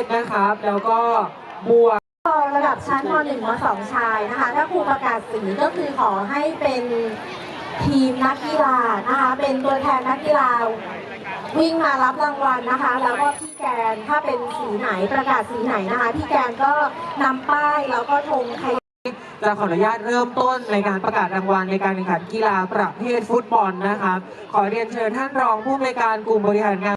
ศนะครับ แล้วก็บวกระดับชั้นม .1 ม .2 ชายนะคะ ถ้าครูประกาศสีก็คือขอให้เป็นทีมนักกีฬานะคะ เป็นตัวแทนนักกีฬาวิ่งมารับรางวัลนะคะ แล้วก็พี่แกนถ้าเป็นสีไหนประกาศสีไหนนะคะ พี่แกนก็นำป้ายแล้วก็ธงขยจะขออนุญาตเริ่มต้นในการประกาศรางวัลในการแข่งขันกีฬาประเภทฟุตบอลนะครับ ขอเรียนเชิญท่านรองผู้อำนวยการกลุ่มบริหารงาน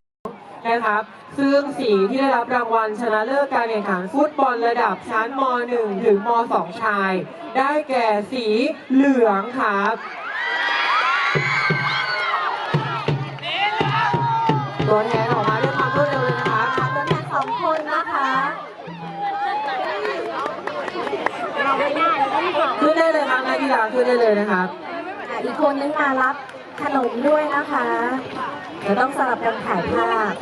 นะครับ ซึ่งสีที่ได้รับรางวัลชนะเลิศการแข่งขันฟุตบอลระดับชั้นม .1 ถึงม .2 ชาย ได้แก่สีเหลืองครับตัวแทนออกมาด้วยความรวดเร็วเลยนะครับค่ะตัวแทนสองคนนะคะขึ้นได้เลยครับนักกีฬาขึ้นได้เลยนะครับอะอีกคนนึงมารับขนมด้วยนะคะ เดี๋ยวต้องสลับกันถ่ายภาพ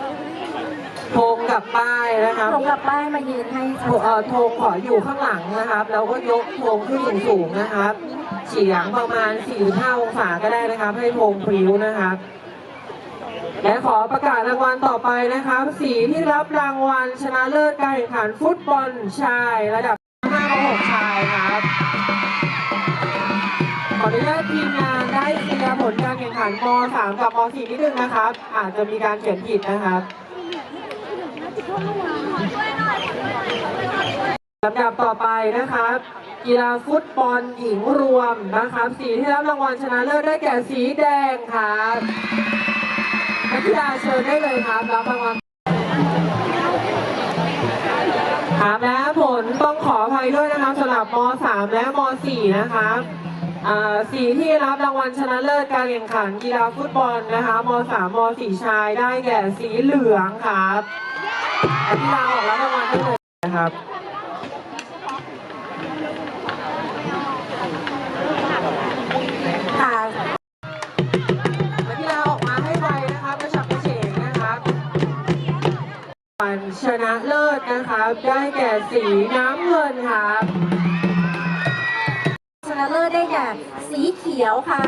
ธงกับป้ายนะครับธงกับป้ายมายืนให้ธงเอ่อธงขออยู่ข้างหลังนะครับ แล้วก็ยกธงขึ้นสูงๆนะครับ เฉียงประมาณ 45 องศาก็ได้นะครับ ให้ธงพลิ้วนะครับ และขอประกาศรางวัลต่อไปนะครับ สีที่รับรางวัลชนะเลิศการแข่งขันฟุตบอลชาย ระดับ5-6ชายครับ ขออนุญาตทีมงานได้เคลียร์ผลการแข่งขันม .3 กับม .4 นิดนึงนะครับ อาจจะมีการเขียนผิดนะครับลำดับต่อไปนะครับ กีฬาฟุตบอลหญิงรวมนะครับ สีที่รับรางวัลชนะเลิศได้แก่สีแดงครับนักกีฬาเชิญได้เลยครับรับรางวัลครับและผลต้องขออภัยด้วยนะครับสำหรับม .3 และม .4 นะครับ สีที่รับรางวัลชนะเลิศการแข่งขันกีฬาฟุตบอลนะคะม .3 ม .4 ชายได้แก่สีเหลืองครับนักกีฬาออกรับรางวัลได้เลยนะครับค่ะนักกีฬาออกมาให้ไวนะครับกระฉับกระเฉงนะครับวันชนะเลิศนะครับได้แก่สีน้ำเงินครับ ก่สีเขียวค่ะ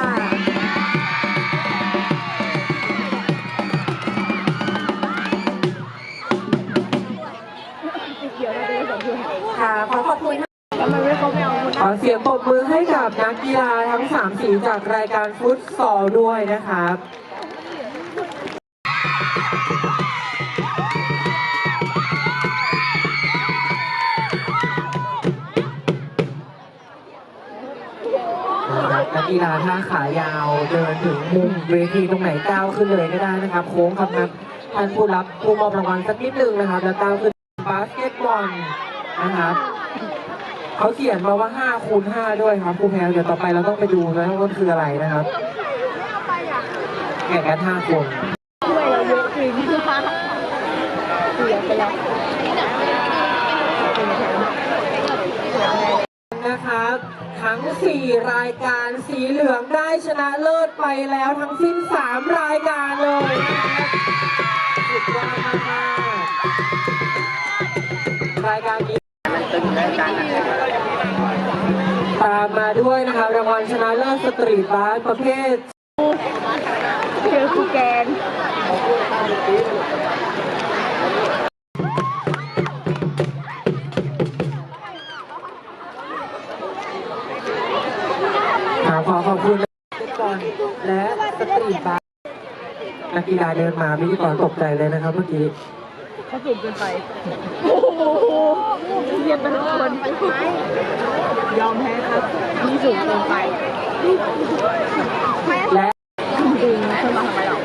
ค่ะขอขอบคุณ ขอเสียงปรบมือให้กับนักกีฬาทั้ง 3 สีจากรายการฟุตซอลด้วยนะครับ กีฬาท่าขายาว เดินถึงมุมเวทีตรงไหนก้าวขึ้นเลยก็ได้นะครับ โค้งครับนะท่านผู้รับผู้มอบรางวัลสักนิดนึงนะครับ แล้วก้าวขึ้นบาสเกตบอลนะครับเขาเขียนมาว่า 5 คูณ 5 ด้วยครับครูแพ้เดี๋ยวต่อไปเราต้องไปดูนะว่ามันคืออะไรนะครับแข่งกัน5คนนะครับ ทั้ง 4 รายการสีเหลืองได้ชนะเลิศไปแล้วทั้งสิ้น 3 รายการเลยนะครับสุดยอดมากๆรายการนี้ตามมาด้วยนะครับรางวัลชนะเลิศสตรีทบาสประเภทเจอคูแกน ขอขอบคุณฟุตบอลและสตรีทบาสนักกีฬาเดินมาพิธีกรตกใจเลยนะครับเมื่อกี้เขาสูงเกินไป โอ้โหเรียนเป็นคนยอมแพ้ครับนี่สูงเกินไป และดึงขึ้นมาทำไมหรอ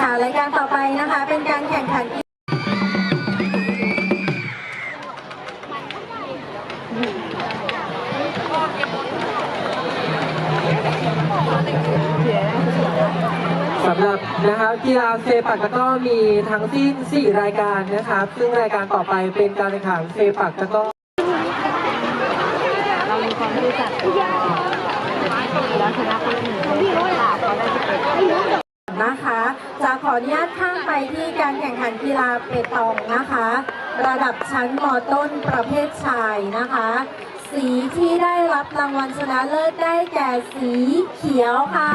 ค่ะรายการต่อไปนะคะ เป็นการแข่งขัน กีฬาเซปักตะกร้อมีทั้งสิ้น 4 รายการนะครับ ซึ่งรายการต่อไปเป็นการแข่งขันเซปักตะกร้อเรามีความรู้จักแล้วชนะคนอื่นเลยค่ะเขาได้ที่เป็นนะคะ จะขออนุญาตข้ามไปที่การแข่งขันกีฬาเปตองนะคะ ระดับชั้นมต้นประเภทชายนะคะ สีที่ได้รับรางวัลชนะเลิศได้แก่สีเขียวค่ะ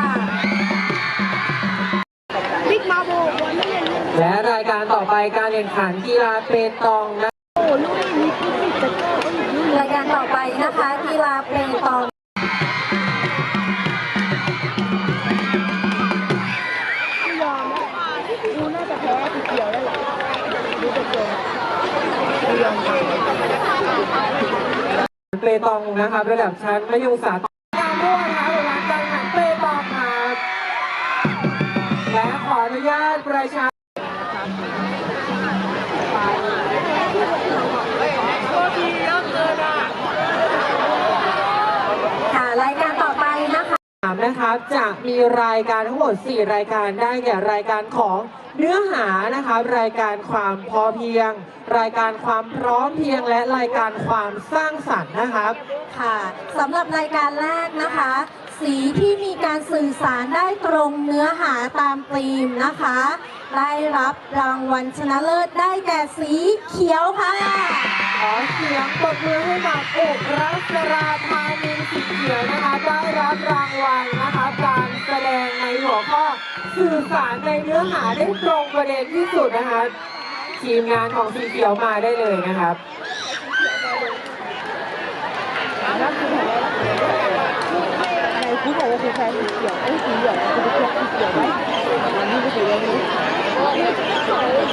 และรายการต่อไปการแข่งขันกีฬาเปตองนะโอ้ลูกนี้มีกิ๊กติดตะกร้าก็อยู่ลูกรายการต่อไปนะคะกีฬาเปตองไม่ยอมนะกูน่าจะแพ้สีเขียวแล้วแหละดูจะเกินไม่ยอมแพ้เปตองนะครับระดับชั้นมัธยมศึกษาตามด้วยนะครับราย นะครับจะมีรายการทั้งหมด 4 รายการได้แก่รายการของเนื้อหานะครับรายการความพอเพียง รายการความพร้อมเพรียงและรายการความสร้างสรรค์นะครับค่ะสำหรับรายการแรกนะคะ สีที่มีการสื่อสารได้ตรงเนื้อหาตามธีมนะคะ ได้รับรางวัลชนะเลิศได้แก่สีเขียวค่ะ ขอเสียงปรบมือให้กับอุรัสราธานิ สื่อสารในเนื้อหาได้ตรงประเด็นที่สุดนะคะ ทีมงานของสีเขียวมาได้เลยนะครับนั่นคือแพ้ในคุณบอกว่าคุณแพ้สีเขียวไอ้สีเหลืองคุณจะแพ้สีเขียวไหมวันนี้ก็สีเหลืองนี้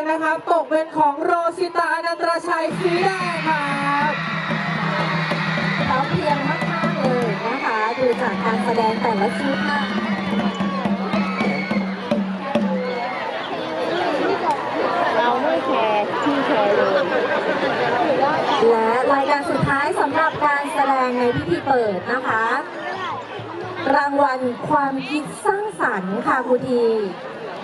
งนะครับ ตกเป็นของโรสิตาอนันตรชัยสีแดงครับเราเพียงมากๆเลยนะคะ ดูจากการแสดงแต่ละชุดนะเราไม่แคร์ที่แคร์เลยและรายการสุดท้ายสำหรับการแสดงในพิธีเปิดนะคะ รางวัลความคิดสร้างสรรค์ค่ะครูที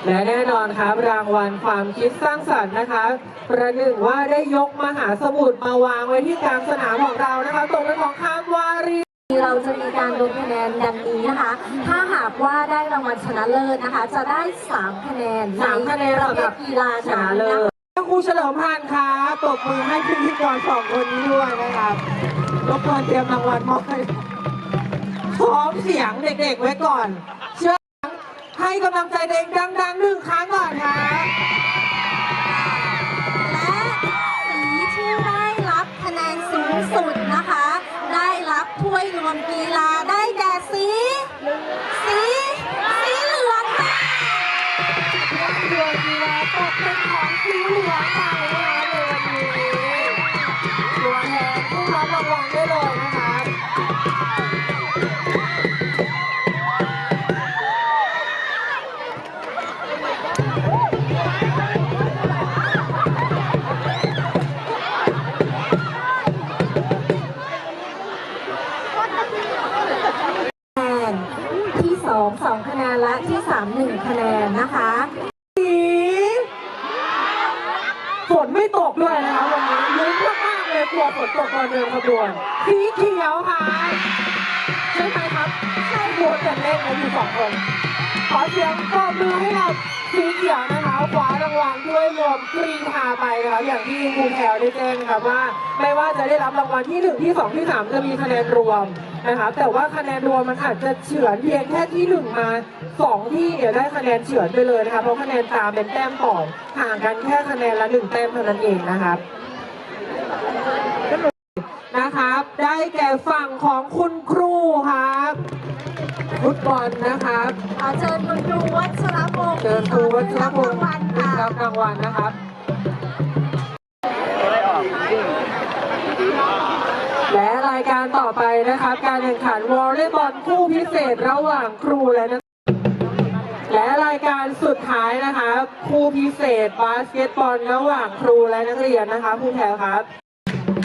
และแน่นอนครับรางวัลความคิดสร้างสรรค์นะคะ ประหนึ่งว่าได้ยกมหาสมุทรมาวางไว้ที่กลางสนามของเรานะคะตกเป็นของคามวารีเราจะมีการลงคะแนนดังนี้นะคะ ถ้าหากว่าได้รางวัลชนะเลิศนะคะ จะได้ 3 คะแนนสามคะแนนประสำเภหรัทบกีฬาชนะเลิศครูเฉลิมพันธ์ครับตบมือให้พิธีกรสองคนนี้ด้วยนะครับรบกวนเตรียมรางวัลมอบให้พร้อมเสียงเด็กๆไว้ก่อนเชื่อ ให้กำลังใจเด็กดังๆหนึ่งครั้งก่อนค่ะและสีที่ได้รับคะแนนสูงสุดนะคะ ได้รับถ้วยรวมกีฬ กลัวฝนตกตอนเดินขบวนสีเขียวค่ะใช่ไหมครับใช่บัวแต่เล่นกันอยู่สองคนขอเสียงปรบมือให้กับสีเขียวนะคะคว้ารางวัลด้วยรวมกรีธาไปนะคะอย่างที่ครูแพรวได้แจ้งครับว่า ไม่ว่าจะได้รับรางวัลที่หนึ่งที่สองที่สามจะมีคะแนนรวมนะคะแต่ว่าคะแนนรวมมันอาจจะเฉือนเพียงแค่ที่หนึ่งมาสองที่เนี่ยได้คะแนนเฉือนไปเลยนะคะเพราะคะแนนตามเป็นแต้มต่อห่างกันแค่คะแนนละหนึ่งแต้มเท่านั้นเองนะครับนะครับ ได้ แก่ฝั่งของคุณครูครับฟุตบอลนะครับขอเชิญคุณครูวัชรพงศ์เชิญครูวัชรพงศ์วัลได้ค่ะรับรางวัลนะครับและรายการต่อไปนะครับ การแข่งขันวอลเลย์บอลคู่พิเศษระหว่างครูและนักและรายการสุดท้ายนะคะคู่พิเศษบาสเกตบอลระหว่างครูและนักเรียนนะคะผู้แทนครับ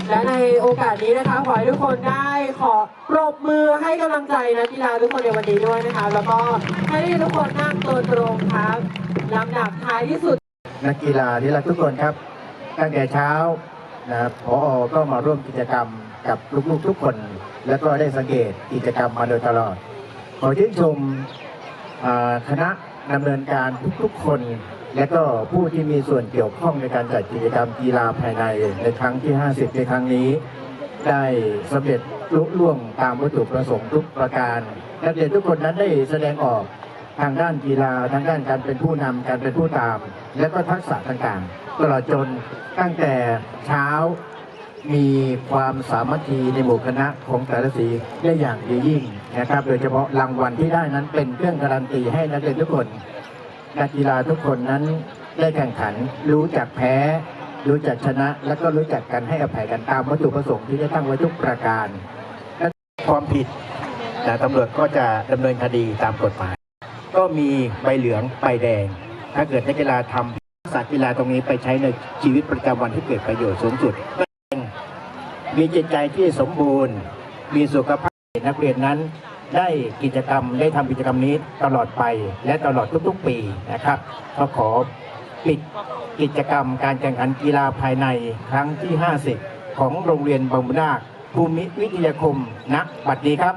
และในโอกาสนี้นะคะขอให้ทุกคนได้ขอปรบมือให้กำลังใจนักกีฬาทุกคนในวันนี้ด้วยนะคะ แล้วก็ให้ทุกคนนั่งตัวตรงครับลำดับท้ายที่สุด นักกีฬาที่รักทุกคนครับ ตั้งแต่เช้านะครับพอก็มาร่วมกิจกรรมกับลูกๆทุกคน แล้วก็ได้สังเกตกิจกรรมมาโดยตลอด ขอชื่นชมคณะดำเนินการทุกๆคน และก็ผู้ที่มีส่วนเกี่ยวข้องในการจัดกิจกรรมกีฬาภายในในครั้งที่ 50 ในครั้งนี้ ได้สำเร็จลุล่วงตามวัตถุประสงค์ทุกประการนักเรียนทุกคนนั้นได้แสดงออกทางด้านกีฬาทางด้านการเป็นผู้นำการเป็นผู้ตาม และก็ทักษะต่างๆ ตลอดจนตั้งแต่เช้ามีความสามัคคีในหมู่คณะของแต่ละสีได้อย่างดียิ่งนะครับ โดยเฉพาะรางวัลที่ได้นั้นเป็นเครื่องการันตีให้นักเรียนทุกคน นักกีฬาทุกคนนั้นได้แข่งขันรู้จักแพ้ รู้จักชนะ และก็รู้จักกันให้อภัยกันตามวัตถุประสงค์ที่ได้ตั้งไว้ทุกประการและความผิดนะตำรวจก็จะดำเนินคดีตามกฎหมาย ก็มีใบเหลืองใบแดง ถ้าเกิดนักกีฬาทำทักษะกีฬาตรงนี้ไปใช้ในชีวิตประจำวันที่เกิดประโยชน์สูงสุดมีจิตใจที่สมบูรณ์ มีสุขภาพนักเรียนนั้น ได้กิจกรรมได้ทำกิจกรรมนี้ตลอดไปและตลอดทุกๆปีนะครับ ก็ขอปิดกิจกรรมการแข่งขันกีฬาภายในครั้งที่ 50 ของโรงเรียนบางบุนาคภูมิวิทยาคมณบัดนี้ครับ